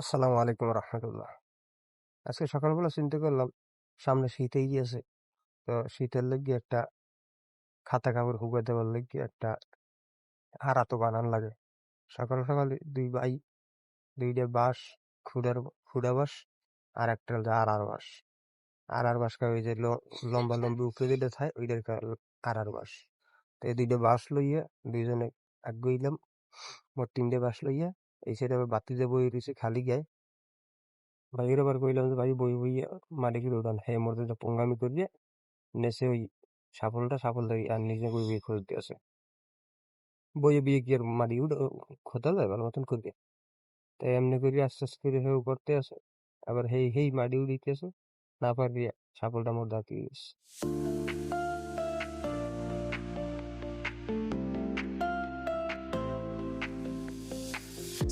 আসসালামু আলাইকুম রহমতুল্লাহ। আজকে সকালবেলা চিন্তা করলাম, সামনে শীতেই গিয়েছে, তো শীতের লেগে একটা খাতা কাপড় হুগে দেওয়ার লেগে একটা হারা তো বানান লাগে। সকাল সকাল দুই ভাই, দুইটা বাঁশ খুঁড়ার খুঁড়া বাঁশ আর একটা আর আর বাঁশ। আর আর বাঁশ ওই যে লম্বা লম্বি উপরে দিলে থাকে, ওইটার আর আর বাঁশ। তো এই দুইটা বাঁশ লইয়া দুইজনে আগুইলাম মোট তিনটে বাঁশ লইয়া এই সাইডে আবার বাতি দিয়ে বই রয়েছে, খালি গায়ে। ভাইয়ের আবার কইলাম যে, ভাই বই বই মাটি কি উঠান। হে মধ্যে যে পঙ্গামি করিয়ে নেসে ওই সাফলটা সাফল আর নিজে বই বই খোঁজ দিয়েছে বইয়ে বিয়ে কি আর উঠে খোঁতা যায় ভালো মতন করবে তাই এমনি করে আস্তে আস্তে করে হেউ করতে আছে। আবার হেই হেই মাটি উড়িতেছে না পারি সাফলটা মোর দাঁতি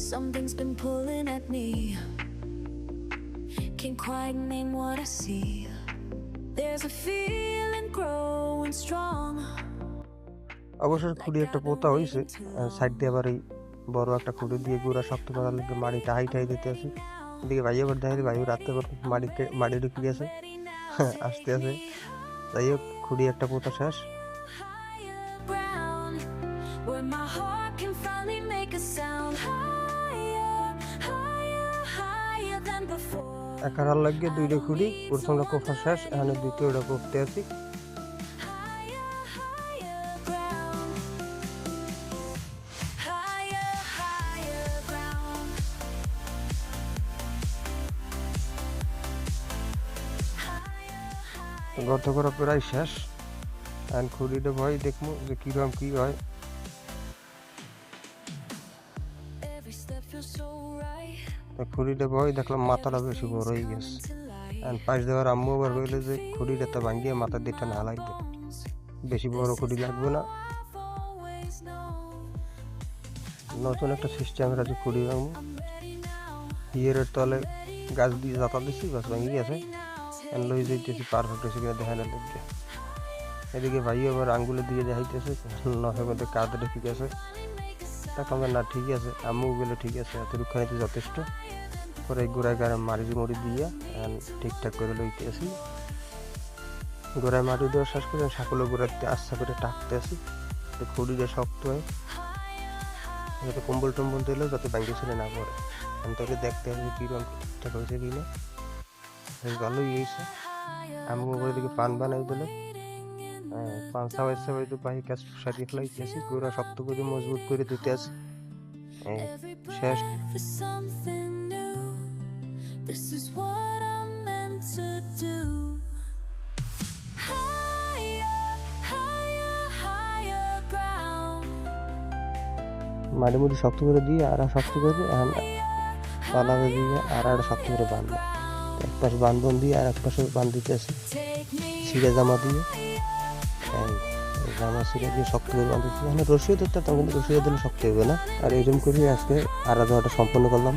Something's been pulling at me. Can't quite name what I see. There's a feeling growing strong. অবশ্য খুঁড়ি একটা পোতা হয়েছে সাইড দিয়ে আবার এই বড় একটা খুঁড়ি দিয়ে গুড়া শক্ত করার লেগে মাটিটা হাই টাই দিতে আছে এদিকে ভাই আবার দেখে ভাই রাত্রে মাটিতে মাটি ঢুকিয়ে আছে আসতে আছে যাই হোক খুঁড়ি একটা পোতা শেষ where my heart can finally make a sound. এক হার দুইটা খুঁড়ি, প্রথমটা কোফা শেষ, এখানে দ্বিতীয়টা কোফতে আছি। গর্ত করা প্রায় শেষ। এখন খুঁড়িটা ভয় দেখব যে কীরকম কি হয়। খুঁড়িটা ভয় দেখলাম মাথাটা বেশি বড় হয়ে গেছে। এখন পাশ দেওয়ার আম্মু আবার কইলে যে খুঁড়িটা তো ভাঙ্গিয়ে মাথার দিকটা না লাগবে বেশি বড় খুঁড়ি লাগবে না. নতুন একটা সিস্টেমের আছে খুঁড়ি ভাঙবো হিয়ারের তলে গাছ দিয়ে জাতা দিচ্ছি গাছ ভাঙি গেছে। লই যাইতেছি পারফেক্ট হয়েছে কিনা দেখা না দেখবে এদিকে ভাই আবার আঙ্গুলে দিয়ে দেখাইতেছে নখের মধ্যে কাঁধ ঠিক আছে দেখলাম যে না, ঠিক আছে। আম্মু গেলে ঠিক আছে এত রুখানিতে যথেষ্ট। পরে গোড়ায় গাড়ে মারি মুড়ি দিয়ে ঠিকঠাক করে লইতে আসি গোড়ায় মাটি দেওয়া শেষ করে সাকলো গোড়াতে আস্তে করে টাকতে আসি খুঁড়িটা শক্ত হয়। যাতে কম্বল টম্বল দিলে যাতে ব্যাঙ্গে ছেড়ে না পড়ে। আমি তোকে দেখতে আসি হবে কীরকম ঠিকঠাক হয়েছে কি না। ভালোই হয়েছে। আমি ওপরে দিকে পান বানাই দিলে হ্যাঁ পান সাবাই সাবাই বাহি কাজ সারিয়ে ফেলাইতে আসি গোড়া শক্ত করে মজবুত করে দিতে এই শেষ. This is. মাঝে মধ্যে শক্ত করে দিয়ে আর শক্ত করে পালাবে দিয়ে আর আর শক্ত করে বাঁধবে এক পাশে বান্ধন দিয়ে আর এক পাশে বান্ধ দিতে আসি ছিঁড়ে জামা দিয়ে জামা ছিঁড়ে দিয়ে শক্ত করে বাঁধতেছি মানে রসিও ধরতে তখন রসিও দিলে শক্ত হবে না। আর এরকম করে আজকে আড়া দেওয়াটা সম্পন্ন করলাম।